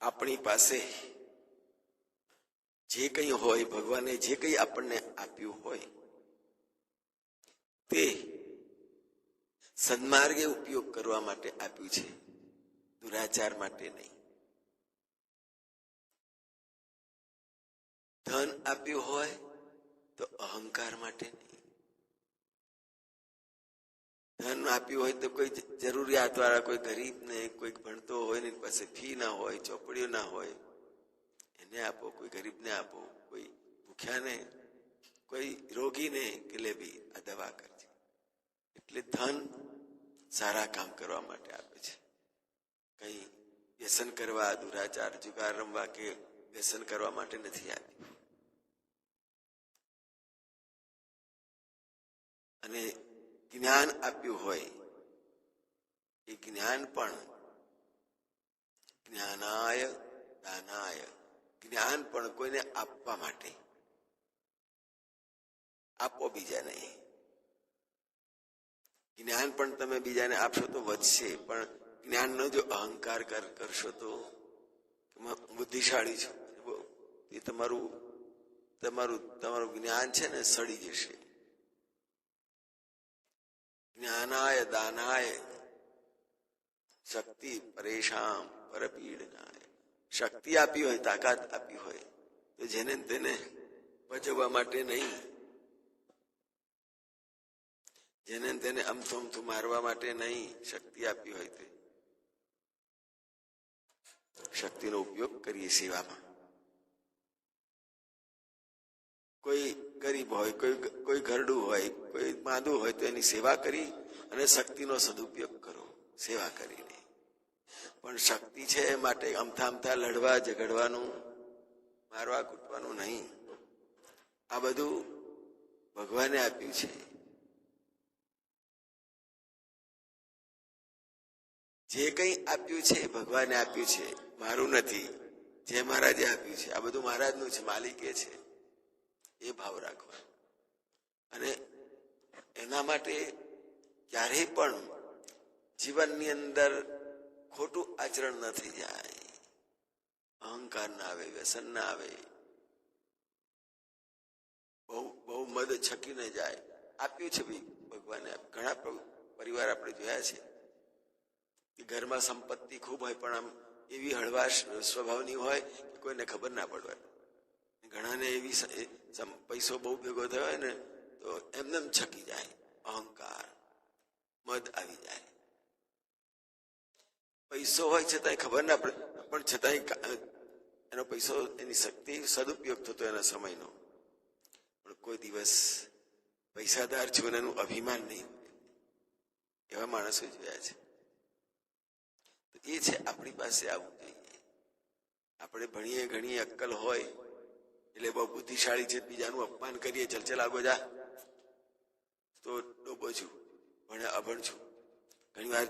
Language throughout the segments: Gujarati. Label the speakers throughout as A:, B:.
A: આપણી પાસે જે કંઈ હોય, ભગવાને જે કંઈ આપણને આપ્યું હોય, તે સન્માર્ગે ઉપયોગ કરવા માટે આપ્યું છે. દુરાચાર માટે નહીં. ધન આપ્યું હોય તો અહંકાર માટે નહીં. ધન આપ્યું હોય તો કોઈ જરૂરિયાત વાળા, કોઈ ગરીબને કોઈ ભણતો હોય ને પાસે ફી ના હોય, ચોપડીઓ ના હોય, એને આપો, કોઈ ગરીબને આપો, કોઈ ભૂખ્યાને કોઈ રોગીને કે લે ભી આ દવા કરજે. એટલે ધન સારા કામ કરવા માટે આપે છે. કઈ વ્યસન કરવા, દુરાચાર, જુગાર રમવા કે વ્યસન કરવા માટે નથી આપ્યું. અને જ્ઞાન આપ્યું હોય, એ જ્ઞાન પણ જ્ઞાનાય દાનાય જ્ઞાન પણ કોઈને આપવા માટે. આપો બીજાને. જ્ઞાન પણ તમે બીજાને આપશો તો વધશે, પણ જ્ઞાનનો જો અહંકાર કર- કરશો તો બુદ્ધિશાળી છું. એ તમારું તમારું તમારું જ્ઞાન છે ને સડી જશે. જ્ઞાનાય દાનાય શક્તિ પરેશાન પરપીડનાય શક્તિ આપી હોય તાકાત આપી હોય તો જેને ને તેને ભજવવા માટે નહીં જેને ને તેને અમથું અમથું મારવા માટે નહીં શક્તિ આપી હોય તે શક્તિનો ઉપયોગ કરીએ સેવામાં ગરીબ હોય, કોઈ કોઈ ઘરડું હોય, કોઈ માંદું હોય તો એની સેવા કરી અને શક્તિનો સદુપયોગ કરો, સેવા કરીને. પણ શક્તિ છે એ માટે અમથા અમથા લડવા, ઝઘડવાનું, મારવા, કૂટવાનું નહીં. આ બધું ભગવાને આપ્યું છે. જે કંઈ આપ્યું છે ભગવાને આપ્યું છે. મારું નથી. જે મહારાજે આપ્યું છે. આ બધું મહારાજનું છે માલિકે છે. એ ભાવ રાખવાનો અને એના માટે ક્યારેય પણ જીવનની અંદર ખોટું આચરણ ન થઈ જાય. અહંકાર ના આવે, વ્યસન ના આવે. બહુ બહુ મદ છકીને જાય. આપ્યું છે ભાઈ ભગવાને. ઘણા પરિવાર આપણે જોયા છે કે ઘરમાં સંપત્તિ ખૂબ હોય પણ આમ એવી હળવાશ સ્વભાવની હોય કે કોઈને ખબર ના પડવા ઘણાને એવી પૈસો બહુ ભેગો થયો હોય ને, તો એમને છકી જાય, અહંકાર, મદ આવી જાય. પૈસો હોય છતાંય ખબર ના પડે, પણ છતાંય એનો પૈસો, એની શક્તિ સદુપયોગ થતો એના સમયનો. પણ કોઈ દિવસ પૈસાદાર જીવનનું અભિમાન નહીં. એવા માણસો જોયા છે. તો એ છે આપણી પાસે આવવું જોઈએ. આપણે ભણીએ ઘણી અક્કલ હોય એટલે બહુ બુદ્ધિશાળી છે, બીજાનું અપમાન કરીએ ચલ ચલ આગો જા. તો ડોબો છું ભણે અભણ છું. ઘણી વાર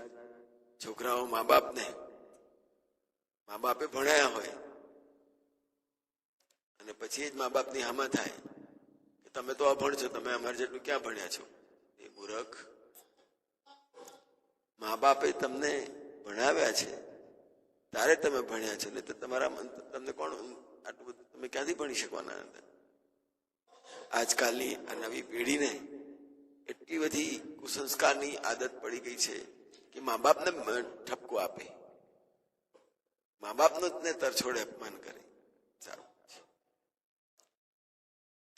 A: છોકરાઓ મા બાપને મા બાપે ભણાયા હોય, અને પછી જ મા બાપની હામાં થાય, કે તમે તો અભણ છો, તમે અમારે જેટલું ક્યાં ભણ્યા છો? એ મૂરખ. મા બાપે તમને ભણાવ્યા છે, તારે તમે ભણ્યા છો ને તો તમારા મન, તમને કોણ આટલું બધું તમે ક્યાંથી ભણી શકવાના હતા આજકાલની આ નવી પેઢીને એટલી બધી કુસંસ્કારની આદત પડી ગઈ છે કે મા બાપને ઠપકો આપે. મા બાપનું જ ને તરછોડે અપમાન કરે.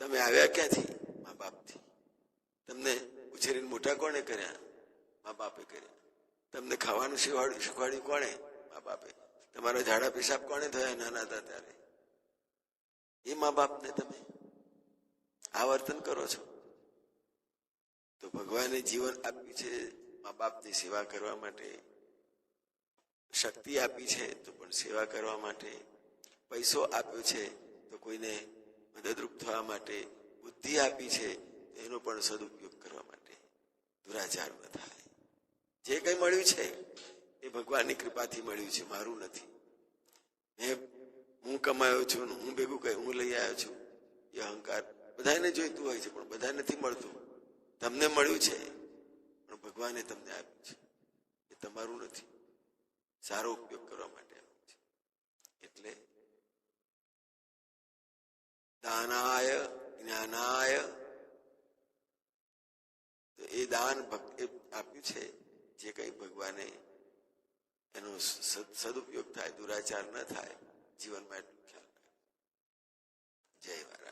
A: તમે આવ્યા ક્યાંથી? મા બાપથી તમને ઉછેરીને મોટા કોણે કર્યા? મા બાપે કર્યા. તમને ખાવાનું શીખવાડ્યું શીખવાડ્યું કોણે? મા બાપે તમારા ઝાડા પેશાબ કોણે થયા? નાના હતા ત્યારે. એ મા બાપને તમે આ વર્તન કરો છો. તો ભગવાને જીવન આપ્યું છે, મા બાપની સેવા કરવા માટે શક્તિ આપી છે, તો પણ સેવા કરવા માટે પૈસો આપ્યો છે, તો કોઈને મદદરૂપ થવા માટે બુદ્ધિ આપી છે એનો પણ સદુપયોગ કરવા માટે દુરાચાર ન થાય. જે કંઈ મળ્યું છે, એ ભગવાનની કૃપાથી મળ્યું છે, મારું નથી. મેં હું કમાયો છું હું ભેગું કહે હું લઈ આવ્યો છું. એ અહંકાર બધાને જોઈતું હોય છે, પણ બધા નથી મળતું. તમને મળ્યું છે, પણ ભગવાને તમને આપ્યું છે. એ તમારું નથી. સારો ઉપયોગ કરવા માટે છે. એટલે દાનાય જ્ઞાનાય. તો એ દાન ભક્ત આપ્યું છે, જે કંઈ ભગવાને એનો સદુપયોગ થાય, દુરાચાર ન થાય જીવનમાં એટલું ખ્યાલ જય મહારાજ